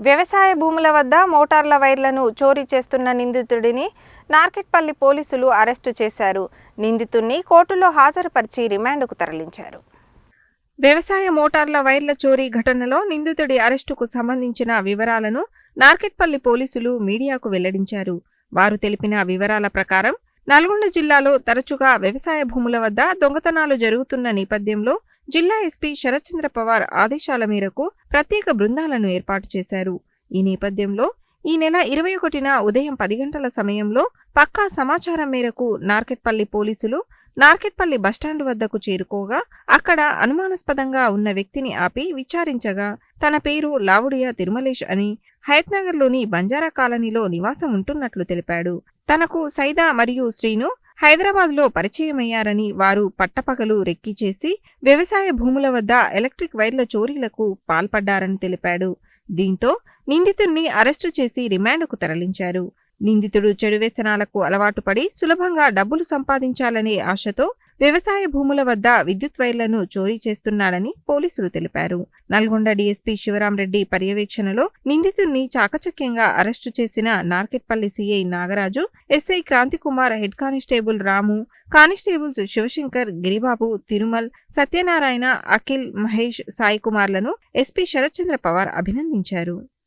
వ్యవసాయ భూముల వద్ద మోటార్ల వైర్లను చోరీ చేస్తున్న నిందితుడిని నార్కెట్పల్లి పోలీసులు అరెస్టు చేశారు. నిందితుడిని కోర్టులో హాజరుపరిచి రిమాండ్కు తరలించారు. వ్యవసాయ మోటార్ల వైర్ల చోరీ ఘటనలో నిందితుడి అరెస్టుకు సంబంధించిన వివరాలను నార్కెట్పల్లి పోలీసులు మీడియాకు వెల్లడించారు. వారు తెలిపిన వివరాల ప్రకారం నల్గొండ జిల్లాలో తరచుగా వ్యవసాయ భూముల వద్ద దొంగతనాలు జరుగుతున్న నేపథ్యంలో జిల్లా ఎస్పీ శరత్చంద్ర పవార్ ఆదేశాల మేరకు ప్రత్యేక బృందాలను ఏర్పాటు చేశారు. ఈ నేపథ్యంలో ఈ నెల ఇరవై ఒకటిన ఉదయం పది గంటల సమయంలో పక్కా సమాచారం మేరకు నార్కెట్పల్లి పోలీసులు నార్కెట్పల్లి బస్టాండ్ వద్దకు చేరుకోగా అక్కడ అనుమానాస్పదంగా ఉన్న వ్యక్తిని ఆపి విచారించగా తన పేరు లావుడియా తిరుమలేష్ అని హయత్నగర్లోని బంజారా కాలనీలో నివాసం ఉంటున్నట్లు తెలిపాడు. తనకు సైదా మరియు శ్రీను హైదరాబాద్లో పరిచయమయ్యారని వారు పట్టపగలు రెక్కి చేసి వ్యవసాయ భూముల వద్ద ఎలక్ట్రిక్ వైర్ల చోరీలకు పాల్పడ్డారని తెలిపాడు. దీంతో నిందితుణ్ణి అరెస్టు చేసి రిమాండ్కు తరలించారు. నిందితుడు చెడు వ్యసనాలకు అలవాటు పడి సులభంగా డబ్బులు సంపాదించాలనే ఆశతో వ్యవసాయ భూముల వద్ద విద్యుత్ వైర్లను చోరీ చేస్తున్నాడని పోలీసులు తెలిపారు. నల్గొండ డీఎస్పీ శివరాంరెడ్డి పర్యవేక్షణలో నిందితుడిని చాకచక్యంగా అరెస్టు చేసిన Narketpally CI Nagaraju SI Kranthikumar head constable Ramu constables Shivashankar Giribabu Tirumal Satyanarayana Akhil Mahesh Sai కుమార్లను SP Sarathchandra Pawar అభినందించారు.